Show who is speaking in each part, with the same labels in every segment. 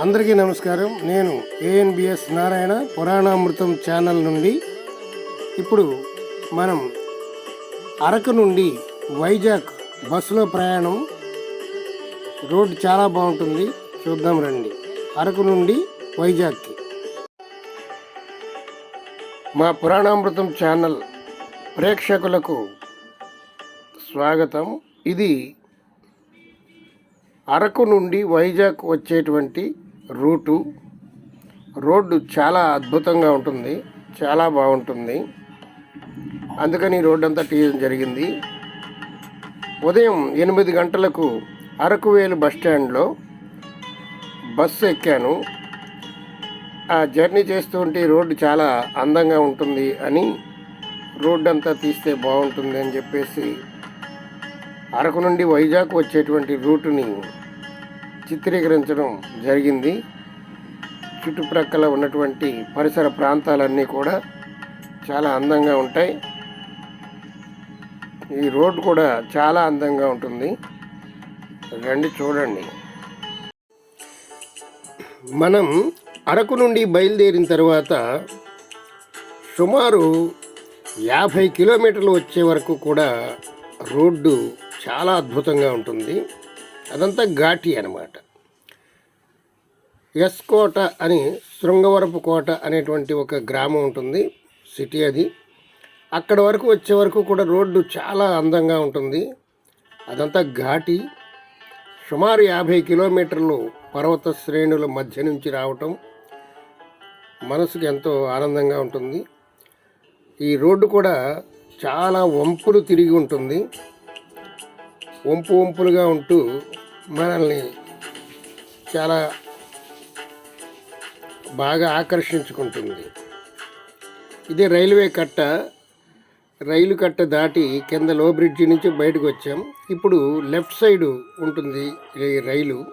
Speaker 1: అందరికీ నమస్కారం. నేను ఏఎన్బిఎస్ నారాయణ పురాణామృతం ఛానల్ నుండి. ఇప్పుడు మనం అరకు నుండి వైజాగ్ బస్సులో ప్రయాణం. రోడ్డు చాలా బాగుంటుంది. చూద్దాం రండి. అరకు నుండి వైజాగ్కి. మా పురాణామృతం ఛానల్ ప్రేక్షకులకు స్వాగతం. ఇది అరకు నుండి వైజాగ్ వచ్చేటువంటి రూటు. రోడ్డు చాలా అద్భుతంగా ఉంటుంది. చాలా బాగుంటుంది. అందుకని రోడ్డు అంతా తీయడం జరిగింది. ఉదయం ఎనిమిది గంటలకు అరకువేలు బస్ స్టాండ్లో బస్సు ఎక్కాను. ఆ జర్నీ చేస్తుంటే రోడ్డు చాలా అందంగా ఉంటుంది అని రోడ్డు అంతా తీస్తే బాగుంటుంది అని చెప్పేసి అరకు నుండి వైజాగ్ వచ్చేటువంటి రూటుని చిత్రీకరించడం జరిగింది. చుట్టుప్రక్కల ఉన్నటువంటి పరిసర ప్రాంతాలన్నీ కూడా చాలా అందంగా ఉంటాయి. ఈ రోడ్డు కూడా చాలా అందంగా ఉంటుంది. రండి చూడండి. మనం అరకు నుండి బయలుదేరిన తర్వాత సుమారు యాభై కిలోమీటర్లు వచ్చే వరకు కూడా రోడ్డు చాలా అద్భుతంగా ఉంటుంది. అదంతా ఘాటి అనమాట ఎస్ కోట అని శృంగవరపు కోట అనేటువంటి ఒక గ్రామం ఉంటుంది. సిటీ అది. అక్కడ వరకు వచ్చే వరకు కూడా రోడ్డు చాలా అందంగా ఉంటుంది. అదంతా ఘాటి. సుమారు యాభై కిలోమీటర్లు పర్వత శ్రేణుల మధ్య నుంచి రావటం మనసుకు ఎంతో ఆనందంగా ఉంటుంది. ఈ రోడ్డు కూడా చాలా వంపులు తిరిగి ఉంటుంది. వంపు వంపులుగా ఉంటూ మనల్ని చాలా బాగా ఆకర్షించుకుంటుంది. ఇదే రైల్వే కట్ట. రైలు కట్ట దాటి కింద లో బ్రిడ్జి నుంచి బయటకు వచ్చాం. ఇప్పుడు లెఫ్ట్ సైడ్ ఉంటుంది ఈ రైలు.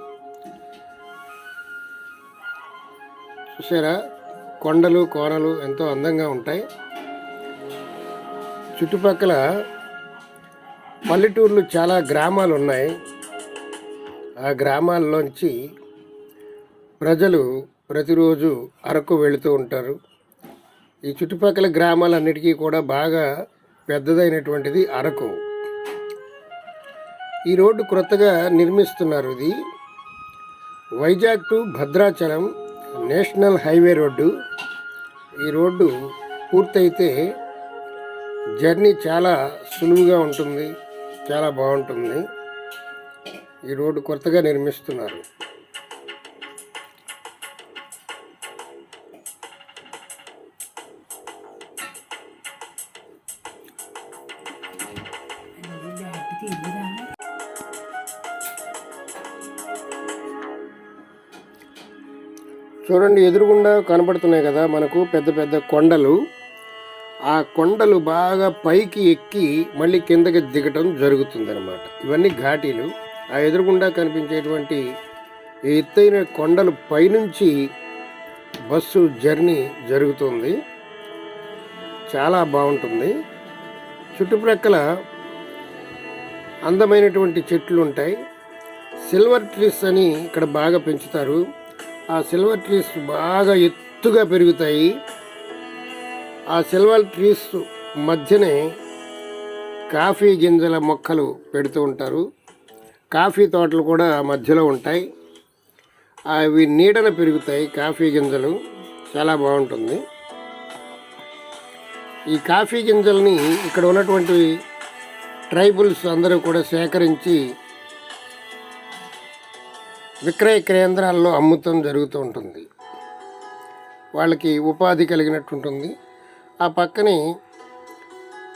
Speaker 1: చూసారా? కొండలు కోనలు ఎంతో అందంగా ఉంటాయి. చుట్టుపక్కల పల్లెటూర్లు చాలా గ్రామాలు ఉన్నాయి. ఆ గ్రామాల్లోంచి ప్రజలు ప్రతిరోజు అరకు వెళుతూ ఉంటారు. ఈ చుట్టుపక్కల గ్రామాలన్నిటికీ కూడా బాగా పెద్దదైనటువంటిది అరకు. ఈ రోడ్డు క్రొత్తగా నిర్మిస్తున్నారు ఇది. Vizag to Bhadrachalam national highway road. ఈ రోడ్డు పూర్తయితే జర్నీ చాలా సులువుగా ఉంటుంది. చాలా బాగుంటుంది. ఈ రోడ్డు కొత్తగా నిర్మిస్తున్నారు. చూడండి ఎదురుగుండా కనబడుతున్నాయి కదా మనకు పెద్ద పెద్ద కొండలు. ఆ కొండలు బాగా పైకి ఎక్కి మళ్ళీ కిందకి దిగటం జరుగుతుందన్నమాట. ఇవన్నీ ఘాటీలు. ఆ ఎదురుగుండా కనిపించేటువంటి ఈ ఎత్తైన కొండలు పైనుంచి బస్సు జర్నీ జరుగుతుంది. చాలా బాగుంటుంది. చుట్టుప్రక్కల అందమైనటువంటి చెట్లు ఉంటాయి. సిల్వర్ ట్రీస్ అని ఇక్కడ బాగా పెంచుతారు. ఆ సిల్వర్ ట్రీస్ బాగా ఎత్తుగా పెరుగుతాయి. ఆ సిల్వర్ ట్రీస్ మధ్యనే కాఫీ గింజల మొక్కలు పెడుతూ ఉంటారు. కాఫీ తోటలు కూడా మధ్యలో ఉంటాయి. అవి నీడన పెరుగుతాయి. కాఫీ గింజలు చాలా బాగుంటుంది. ఈ కాఫీ గింజల్ని ఇక్కడ ఉన్నటువంటి ట్రైబుల్స్ అందరూ కూడా సేకరించి విక్రయ కేంద్రాల్లో అమ్ముతం జరుగుతూ ఉంటుంది. వాళ్ళకి ఉపాధి కలిగినట్టు ఉంటుంది. ఆ పక్కనే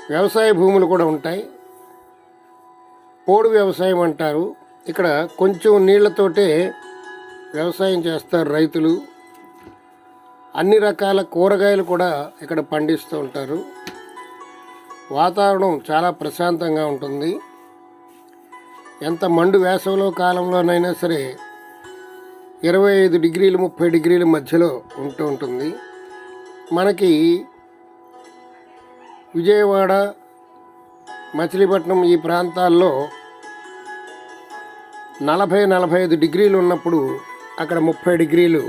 Speaker 1: వ్యవసాయ భూములు కూడా ఉంటాయి. పోడు వ్యవసాయం అంటారు. ఇక్కడ కొంచెం నీళ్ళతోటే వ్యవసాయం చేస్తారు రైతులు. అన్ని రకాల కూరగాయలు కూడా ఇక్కడ పండిస్తూ ఉంటారు. వాతావరణం చాలా ప్రశాంతంగా ఉంటుంది. ఎంత మండు వేసవిలో కాలంలోనైనా సరే ఇరవై ఐదు డిగ్రీలు ముప్పై డిగ్రీల మధ్యలో ఉంటూ ఉంటుంది. మనకి విజయవాడ మచిలీపట్నం ఈ ప్రాంతాల్లో నలభై నలభై ఐదు డిగ్రీలు ఉన్నప్పుడు అక్కడ ముప్పై డిగ్రీలు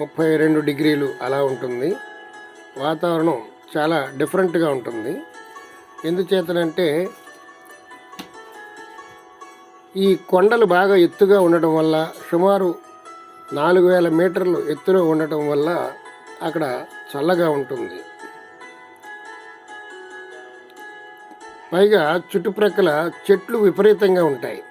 Speaker 1: ముప్పై రెండు డిగ్రీలు అలా ఉంటుంది. వాతావరణం చాలా డిఫరెంట్గా ఉంటుంది. ఎందుచేతనంటే ఈ కొండలు బాగా ఎత్తుగా ఉండటం వల్ల సుమారు నాలుగు వేల మీటర్లు ఎత్తులో ఉండటం వల్ల అక్కడ చల్లగా ఉంటుంది. పైగా చుట్టుప్రక్కల చెట్లు విపరీతంగా ఉంటాయి.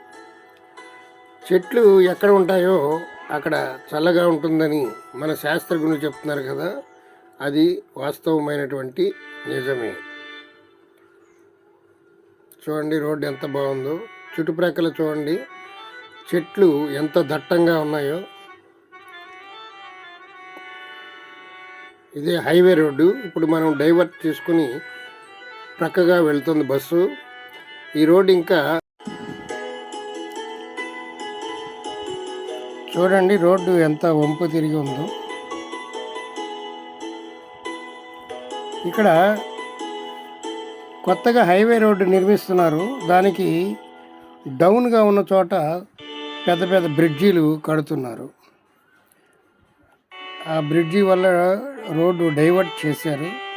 Speaker 1: చెట్లు ఎక్కడ ఉంటాయో అక్కడ చల్లగా ఉంటుందని మన శాస్త్రజ్ఞులు చెప్తున్నారు కదా అది వాస్తవమైనటువంటి నిజమే. చూడండి రోడ్డు ఎంత బాగుందో. చుట్టుప్రక్కల చూడండి చెట్లు ఎంత దట్టంగా ఉన్నాయో. ఇదే హైవే రోడ్డు. ఇప్పుడు మనం డైవర్ట్ చేసుకుని ప్రక్కగా వెళ్తుంది బస్సు. ఈ రోడ్డు ఇంకా చూడండి రోడ్డు ఎంత వంపు తిరిగి ఉందో. ఇక్కడ కొత్తగా హైవే రోడ్డు నిర్మిస్తున్నారు. దానికి డౌన్గా ఉన్న చోట పెద్ద పెద్ద బ్రిడ్జీలు కడుతున్నారు. ఆ బ్రిడ్జి వల్ల రోడ్డు డైవర్ట్ చేశారు.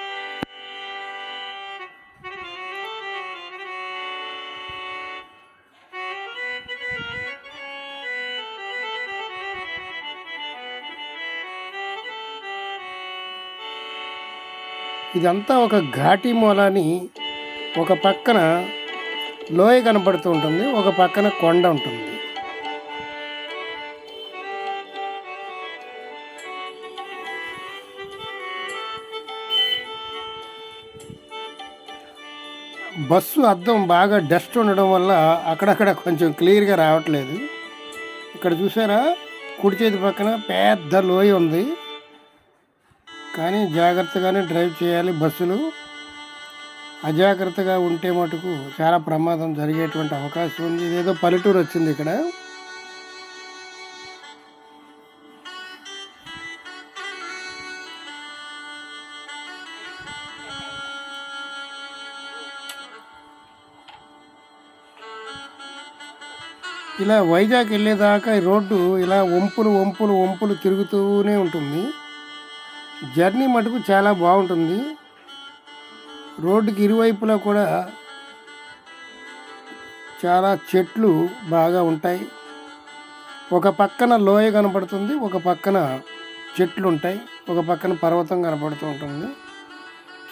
Speaker 1: ఇదంతా ఒక ఘాటి మూలని ఒక పక్కన లోయ కనపడుతూ ఉంటుంది ఒక పక్కన కొండ ఉంటుంది. బస్సు అద్దం బాగా డస్ట్ ఉండడం వల్ల అక్కడక్కడ కొంచెం క్లియర్గా రావట్లేదు. ఇక్కడ చూసారా? కుడి చేతి పక్కన పెద్ద లోయ ఉంది. కానీ జాగ్రత్తగానే డ్రైవ్ చేయాలి బస్సులు. అజాగ్రత్తగా ఉంటే మటుకు చాలా ప్రమాదం జరిగేటువంటి అవకాశం ఉంది. ఇదేదో పల్లెటూరు వచ్చింది ఇక్కడ. ఇలా వైజాగ్ వెళ్ళేదాకా ఈ రోడ్డు ఇలా వంపులు వంపులు వంపులు తిరుగుతూనే ఉంటుంది. జర్నీ మటుకు చాలా బాగుంటుంది. రోడ్డుకి ఇరువైపులా కూడా చాలా చెట్లు బాగా ఉంటాయి. ఒక పక్కన లోయ కనపడుతుంది ఒక పక్కన చెట్లు ఉంటాయి ఒక పక్కన పర్వతం కనపడుతూ ఉంటుంది.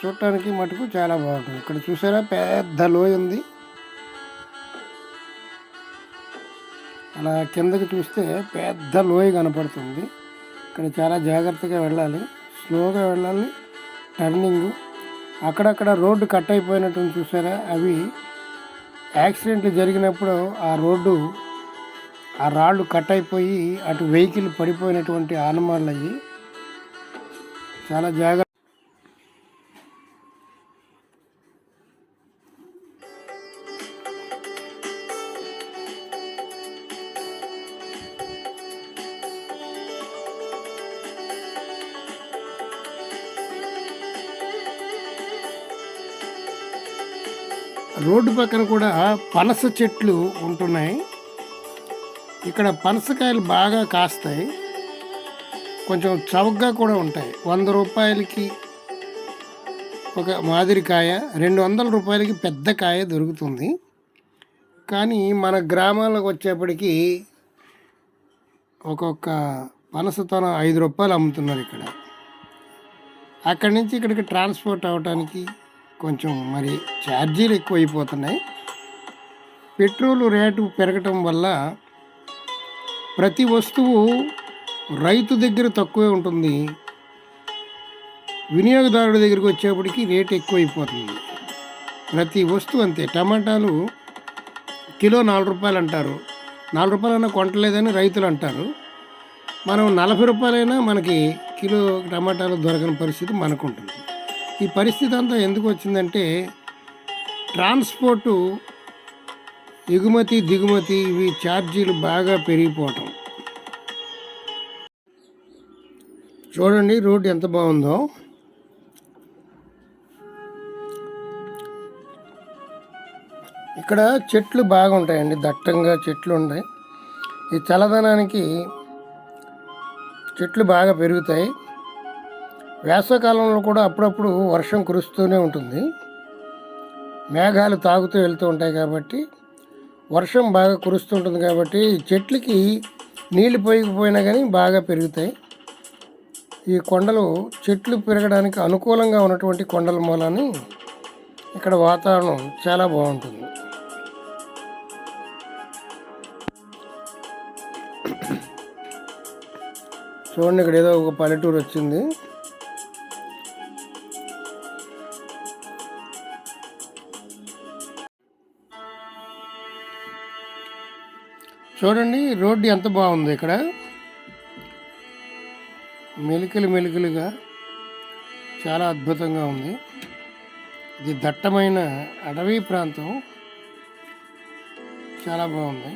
Speaker 1: చూడటానికి మటుకు చాలా బాగుంటుంది. ఇక్కడ చూసారా? పెద్ద లోయ ఉంది. అలా కిందకి చూస్తే పెద్ద లోయ కనపడుతుంది. ఇక్కడ చాలా జాగ్రత్తగా వెళ్ళాలి. స్లోగా వెళ్ళాలి. టర్నింగ్. అక్కడక్కడ రోడ్డు కట్ అయిపోయినట్టు చూసారా? అవి యాక్సిడెంట్లు జరిగినప్పుడు ఆ రోడ్డు ఆ రాళ్ళు కట్ అయిపోయి అటు వెహికల్ పడిపోయినటువంటి ఆనమాళ్ళు అయ్యి చాలా జాగ్రత్త రోడ్డు పక్కన కూడా పనస చెట్లు ఉంటున్నాయి. ఇక్కడ పనసకాయలు బాగా కాస్తాయి. కొంచెం చౌకగా కూడా ఉంటాయి. వంద రూపాయలకి ఒక మాదిరి కాయ రెండు వందల రూపాయలకి పెద్ద కాయ దొరుకుతుంది. కానీ మన గ్రామాలకు వచ్చేప్పటికీ ఒక్కొక్క పనసతోన ఐదు రూపాయలు అమ్ముతున్నారు ఇక్కడ. అక్కడి నుంచి ఇక్కడికి ట్రాన్స్పోర్ట్ అవ్వటానికి కొంచెం మరి ఛార్జీలు ఎక్కువైపోతున్నాయి. పెట్రోల్ రేటు పెరగటం వల్ల ప్రతి వస్తువు రైతు దగ్గర తక్కువే ఉంటుంది. వినియోగదారుడి దగ్గరికి వచ్చేప్పటికి రేటు ఎక్కువైపోతుంది. ప్రతి వస్తువు అంతే. టమాటాలు కిలో నాలుగు రూపాయలు అంటారు. నాలుగు రూపాయలైనా కొంటలేదని రైతులు అంటారు. మనం నలభై రూపాయలైనా మనకి కిలో టమాటాలు దొరకని పరిస్థితి మనకు ఉంటుంది ఈ పరిస్థితి అంతా ఎందుకు వచ్చిందంటే ట్రాన్స్పోర్టు ఎగుమతి దిగుమతి ఇవి ఛార్జీలు బాగా పెరిగిపోవటం. చూడండి రోడ్డు ఎంత బాగుందో. ఇక్కడ చెట్లు బాగుంటాయండి దట్టంగా చెట్లు ఉంటాయి. ఈ చల్లదనానికి చెట్లు బాగా పెరుగుతాయి. వేసవకాలంలో కూడా అప్పుడప్పుడు వర్షం కురుస్తూనే ఉంటుంది. మేఘాలు తాగుతూ వెళ్తూ ఉంటాయి కాబట్టి వర్షం బాగా కురుస్తుంటుంది కాబట్టి చెట్లకి నీళ్ళు పోయకపోయినా కానీ బాగా పెరుగుతాయి. ఈ కొండలు చెట్లు పెరగడానికి అనుకూలంగా ఉన్నటువంటి కొండల మూలాన్ని ఇక్కడ వాతావరణం చాలా బాగుంటుంది. చూడండి ఇక్కడ ఏదో ఒక పల్లెటూరు వచ్చింది. చూడండి రోడ్డు ఎంత బాగుంది ఇక్కడ. మెలికలు మెలికలుగా చాలా అద్భుతంగా ఉంది. ఇది దట్టమైన అడవి ప్రాంతం. చాలా బాగుంది.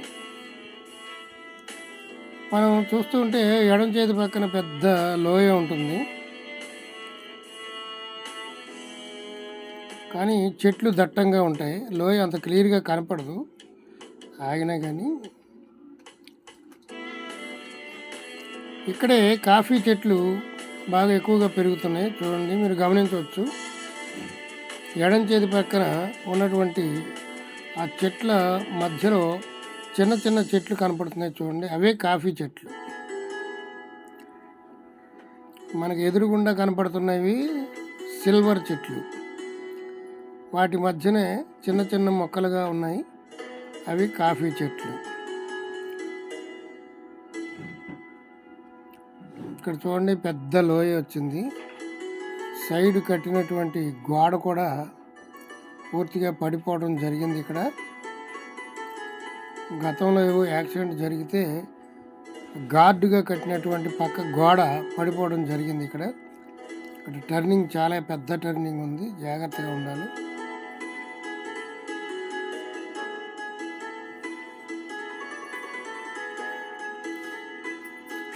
Speaker 1: మనం చూస్తుంటే ఎడం చేతి పక్కన పెద్ద లోయ ఉంటుంది. కానీ చెట్లు దట్టంగా ఉంటాయి. లోయ అంత క్లియర్గా కనపడదు. ఆగినా కానీ ఇక్కడే కాఫీ చెట్లు బాగా ఎక్కువగా పెరుగుతున్నాయి. చూడండి మీరు గమనించవచ్చు. ఎడం చేతి పక్కన ఉన్నటువంటి ఆ చెట్ల మధ్యలో చిన్న చిన్న చెట్లు కనపడుతున్నాయి చూడండి. అవే కాఫీ చెట్లు. మనకు ఎదురుగుండా కనపడుతున్నవి సిల్వర్ చెట్లు. వాటి మధ్యనే చిన్న చిన్న మొక్కలుగా ఉన్నాయి. అవి కాఫీ చెట్లు. ఇక్కడ చూడండి పెద్ద లోయ వచ్చింది. సైడ్ కట్టినటువంటి గోడ కూడా పూర్తిగా పడిపోవడం జరిగింది ఇక్కడ. గతంలో ఏవో యాక్సిడెంట్ జరిగితే గార్డుగా కట్టినటువంటి పక్క గోడ పడిపోవడం జరిగింది ఇక్కడ. ఇక్కడ టర్నింగ్ చాలా పెద్ద టర్నింగ్ ఉంది జాగ్రత్తగా ఉండాలి.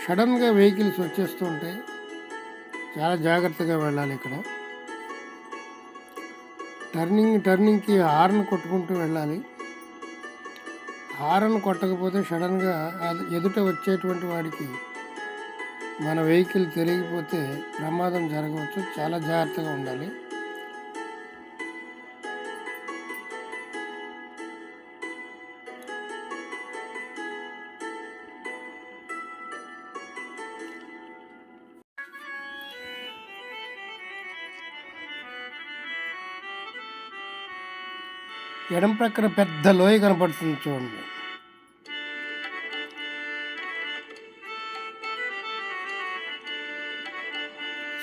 Speaker 1: సడన్గా వెహికల్స్ వచ్చేస్తూ ఉంటాయి చాలా జాగ్రత్తగా వెళ్ళాలి ఇక్కడ. టర్నింగ్ టర్నింగ్కి హార్న్ కొట్టుకుంటూ వెళ్ళాలి. హారన్ కొట్టకపోతే సడన్గా ఎదుట వచ్చేటువంటి వాడికి మన వెహికల్ తెలియకపోతే ప్రమాదం జరగవచ్చు. చాలా జాగ్రత్తగా ఉండాలి. ఎడం ప్రక్కన పెద్ద లోయ కనపడుతుంది చూడండి.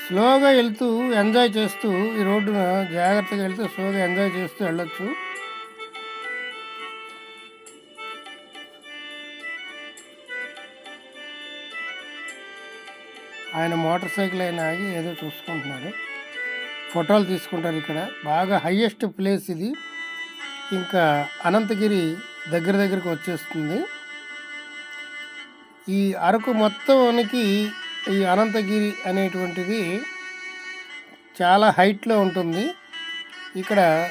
Speaker 1: స్లోగా వెళ్తూ ఎంజాయ్ చేస్తూ ఈ రోడ్డున జాగ్రత్తగా వెళ్తూ స్లోగా ఎంజాయ్ చేస్తూ వెళ్ళొచ్చు. ఆయన మోటార్ సైకిల్ అయినా ఆగి ఏదో చూసుకుంటున్నాడు ఫోటోలు తీసుకుంటారు ఇక్కడ. బాగా హయ్యెస్ట్ ప్లేస్ ఇది. ఇంకా అనంతగిరి దగ్గర దగ్గరకు వచ్చేస్తుంది. ఈ అరకు మొత్తానికి ఈ అనంతగిరి అనేటువంటిది చాలా హైట్లో ఉంటుంది. ఇక్కడ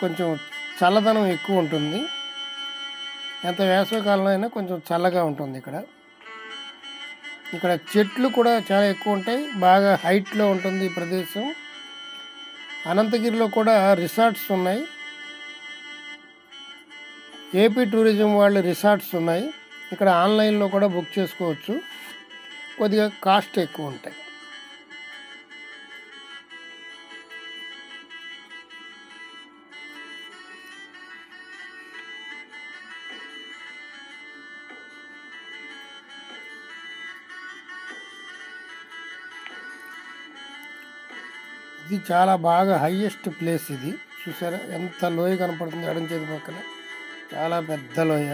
Speaker 1: కొంచెం చల్లదనం ఎక్కువ ఉంటుంది. ఎంత వేసవికాలంలో అయినా కొంచెం చల్లగా ఉంటుంది ఇక్కడ. ఇక్కడ చెట్లు కూడా చాలా ఎక్కువ ఉంటాయి. బాగా హైట్లో ఉంటుంది ఈ ప్రదేశం. అనంతగిరిలో కూడా రిసార్ట్స్ ఉన్నాయి. ఏపీ టూరిజం వాళ్ళు రిసార్ట్స్ ఉన్నాయి. ఇక్కడ ఆన్లైన్లో కూడా బుక్ చేసుకోవచ్చు. కొద్దిగా కాస్ట్ ఎక్కువ ఉంటాయి. ఇది చాలా బాగా హయ్యెస్ట్ ప్లేస్ ఇది. చూసారా? ఎంత లోయ కనపడుతుంది? ఎడం చేతి పక్కన. చాలా పెద్ద లోయ.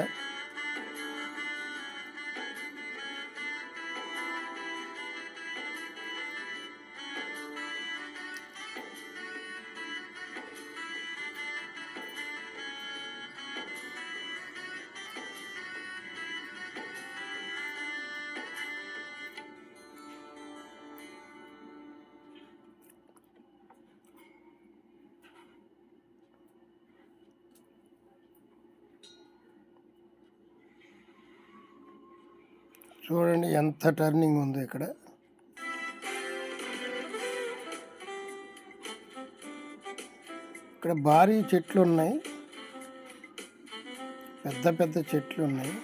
Speaker 1: చూడండి ఎంత టర్నింగ్ ఉందో ఇక్కడ. ఇక్కడ భారీ చెట్లు ఉన్నాయి. పెద్ద పెద్ద చెట్లు ఉన్నాయి.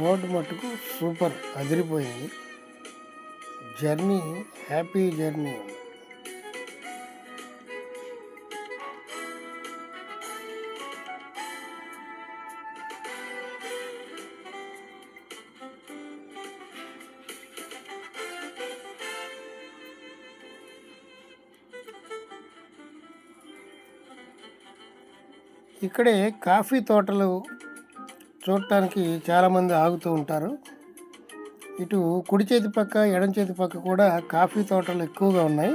Speaker 1: రోడ్డు మట్టుకు సూపర్ అదిరిపోయింది. జర్నీ హ్యాపీ జర్నీ ఇక్కడే కాఫీ తోటలు చూడటానికి చాలామంది ఆగుతూ ఉంటారు. ఇటు కుడి చేతి పక్క ఎడం చేతి పక్క కూడా కాఫీ తోటలు ఎక్కువగా ఉన్నాయి.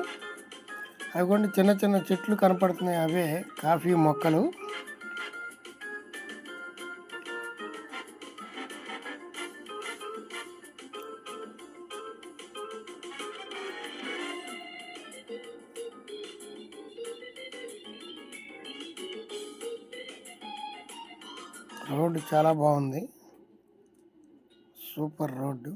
Speaker 1: అవి కూడా చిన్న చిన్న చెట్లు కనపడుతున్నాయి. అవే కాఫీ మొక్కలు. చాలా బాగుంది. Super road.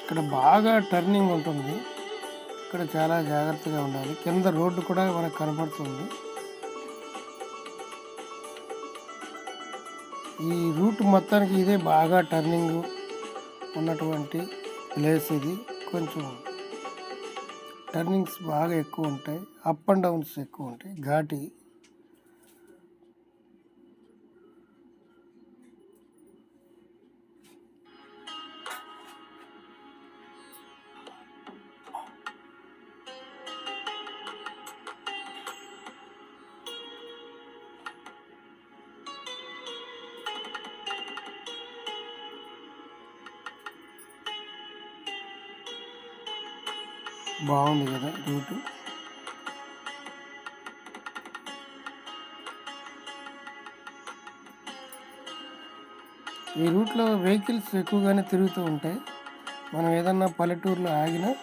Speaker 1: ఇక్కడ బాగా టర్నింగ్ ఉంటుంది. ఇక్కడ చాలా జాగ్రత్తగా ఉండాలి. కింద రోడ్డు కూడా మనకు కనపడుతుంది. ఈ రూట్ మొత్తానికి ఇదే బాగా టర్నింగ్ ఉన్నటువంటి ప్లేస్ ఇది. కొంచెం టర్నింగ్స్ బాగా ఎక్కువ ఉంటాయి. అప్ అండ్ డౌన్స్ ఎక్కువ ఉంటాయి. ఘాటి బాగుంది కదా రూటు. ఈ రూట్లో వెహికల్స్ ఎక్కువగానే తిరుగుతూ ఉంటాయి. మనం ఏదన్నా పల్లెటూరులో ఆగినా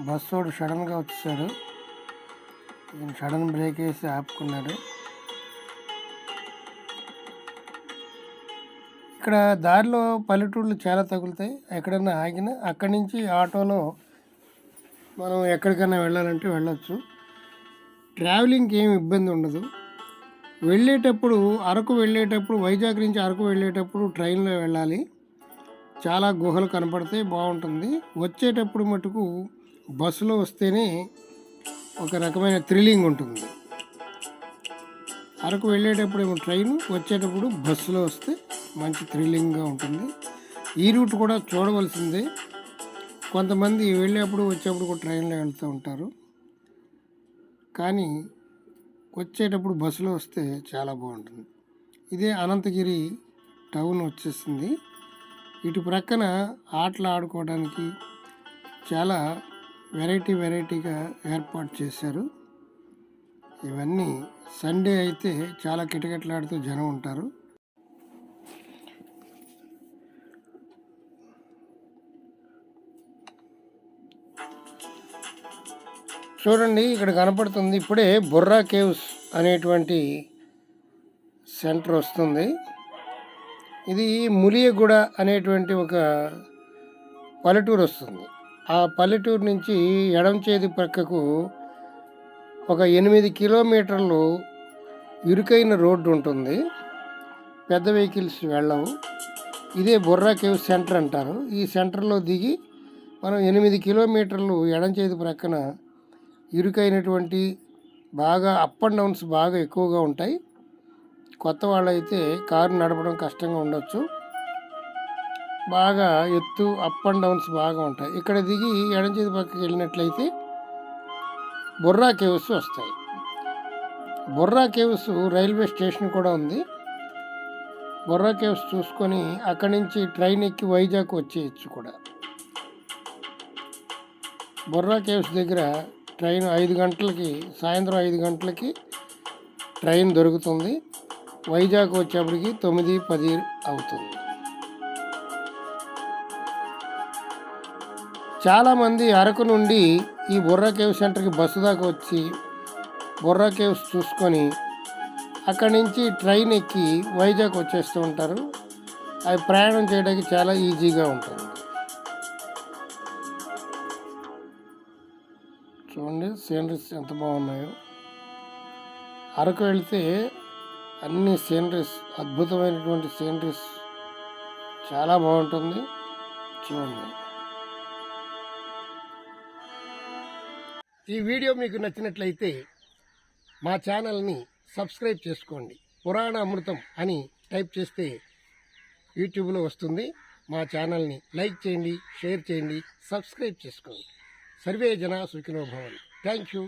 Speaker 1: బస్సోడు సడన్గా వచ్చేసాడు. సడన్ బ్రేక్ వేసి ఆపుకున్నాడు. ఇక్కడ దారిలో పల్లెటూర్లు చాలా తగులుతాయి. ఎక్కడన్నా ఆగినా అక్కడి నుంచి ఆటోలో మనం ఎక్కడికైనా వెళ్ళాలంటే వెళ్ళచ్చు. ట్రావెలింగ్కి ఏమి ఇబ్బంది ఉండదు. వెళ్ళేటప్పుడు అరకు వెళ్ళేటప్పుడు వైజాగ్ నుంచి అరకు వెళ్ళేటప్పుడు ట్రైన్లో వెళ్ళాలి. చాలా గుహలు కనపడతాయి బాగుంటుంది. వచ్చేటప్పుడు మటుకు బస్సులో వస్తేనే ఒక రకమైన థ్రిల్లింగ్ ఉంటుంది. అరకు వెళ్ళేటప్పుడు ఏమో ట్రైన్ వచ్చేటప్పుడు బస్సులో వస్తే మంచి థ్రిల్లింగ్గా ఉంటుంది. ఈ రూట్ కూడా చూడవలసిందే. కొంతమంది వెళ్ళేప్పుడు వచ్చేప్పుడు కూడా ట్రైన్లో వెళ్తూ ఉంటారు. కానీ వచ్చేటప్పుడు బస్సులో వస్తే చాలా బాగుంటుంది. ఇదే అనంతగిరి టౌన్ వచ్చేసింది. ఇటు ప్రక్కన ఆటలు ఆడుకోవడానికి చాలా వెరైటీ వెరైటీగా ఏర్పాటు చేశారు. ఇవన్నీ సండే అయితే చాలా కిటకిటలాడుతూ జనం ఉంటారు. చూడండి ఇక్కడ కనపడుతుంది ఇప్పుడే బుర్రా కేవ్స్ అనేటువంటి సెంటర్ వస్తుంది. ఇది ములియగూడ అనేటువంటి ఒక పల్లెటూరు వస్తుంది. ఆ పల్లెటూరు నుంచి ఎడం చేతి ప్రక్కకు ఒక ఎనిమిది కిలోమీటర్లు ఇరుకైన రోడ్డు ఉంటుంది. పెద్ద వెహికల్స్ వెళ్ళవు. ఇదే బుర్రా కేవ్ సెంటర్ అంటారు. ఈ సెంటర్లో దిగి మనం ఎనిమిది కిలోమీటర్లు ఎడం చేతి ప్రక్కన ఇరుకైనటువంటి బాగా అప్ అండ్ డౌన్స్ బాగా ఎక్కువగా ఉంటాయి. కొత్త వాళ్ళైతే కారు నడపడం కష్టంగా ఉండొచ్చు. బాగా ఎత్తు అప్ అండ్ డౌన్స్ బాగా ఉంటాయి. ఇక్కడ దిగి ఎడం చేతి పక్కకి వెళ్ళినట్లయితే బుర్రా కేవ్స్ వస్తాయి. బుర్రా కేవ్స్ రైల్వే స్టేషన్ కూడా ఉంది. బుర్రా కేవ్స్ చూసుకొని అక్కడి నుంచి ట్రైన్ ఎక్కి వైజాగ్ వచ్చేయచ్చు కూడా. బొర్రా కేవ్స్ దగ్గర ట్రైన్ ఐదు గంటలకి సాయంత్రం ఐదు గంటలకి ట్రైన్ దొరుకుతుంది. వైజాగ్ వచ్చేప్పటికి తొమ్మిది పది అవుతుంది. చాలామంది అరకు నుండి ఈ బొర్రా కేవ్ సెంటర్కి బస్సు దాకా వచ్చి బొర్రా కేవ్స్ చూసుకొని అక్కడి నుంచి ట్రైన్ ఎక్కి వైజాగ్ వచ్చేస్తూ ఉంటారు. అవి ప్రయాణం చేయడానికి చాలా ఈజీగా ఉంటుంది. చూడండి సీనరీస్ ఎంత బాగున్నాయో. అరకు వెళ్తే అన్ని సీనరీస్ అద్భుతమైనటువంటి సీనరీస్ చాలా బాగుంటుంది. చూడండి. ఈ వీడియో మీకు నచ్చినట్లయితే మా ఛానల్ని సబ్స్క్రైబ్ చేసుకోండి. పురాణ అమృతం అని టైప్ చేస్తే యూట్యూబ్లో వస్తుంది. మా ఛానల్ని లైక్ చేయండి షేర్ చేయండి సబ్స్క్రైబ్ చేసుకోండి. సర్వే జన సుఖినో భవన్ థ్యాంక్ యూ